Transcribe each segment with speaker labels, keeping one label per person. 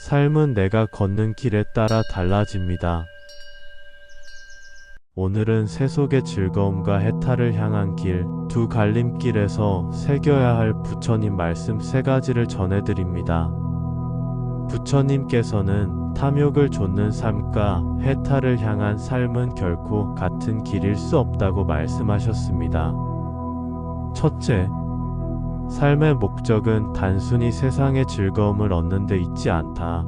Speaker 1: 삶은 내가 걷는 길에 따라 달라집니다. 오늘은 세속의 즐거움과 해탈을 향한 길, 두 갈림길에서 새겨야 할 부처님 말씀 세 가지를 전해드립니다. 부처님께서는 탐욕을 좇는 삶과 해탈을 향한 삶은 결코 같은 길일 수 없다고 말씀하셨습니다. 첫째, 삶의 목적은 단순히 세상의 즐거움을 얻는 데 있지 않다.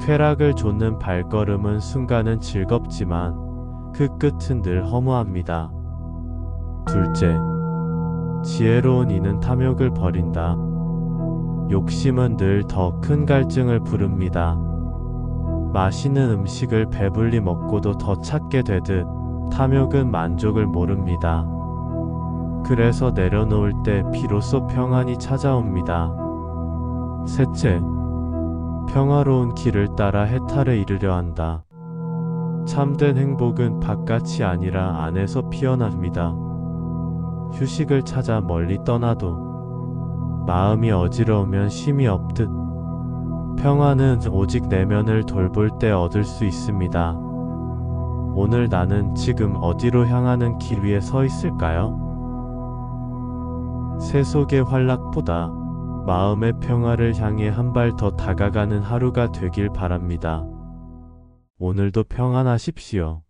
Speaker 1: 쾌락을 좇는 발걸음은 순간은 즐겁지만 그 끝은 늘 허무합니다. 둘째, 지혜로운 이는 탐욕을 버린다. 욕심은 늘 더 큰 갈증을 부릅니다. 맛있는 음식을 배불리 먹고도 더 찾게 되듯 탐욕은 만족을 모릅니다. 그래서 내려놓을 때 비로소 평안이 찾아옵니다. 셋째, 평화로운 길을 따라 해탈에 이르려 한다. 참된 행복은 바깥이 아니라 안에서 피어납니다. 휴식을 찾아 멀리 떠나도 마음이 어지러우면 쉼이 없듯 평화는 오직 내면을 돌볼 때 얻을 수 있습니다. 오늘 나는 지금 어디로 향하는 길 위에 서 있을까요? 세속의 활락보다 마음의 평화를 향해 한 발 더 다가가는 하루가 되길 바랍니다. 오늘도 평안하십시오.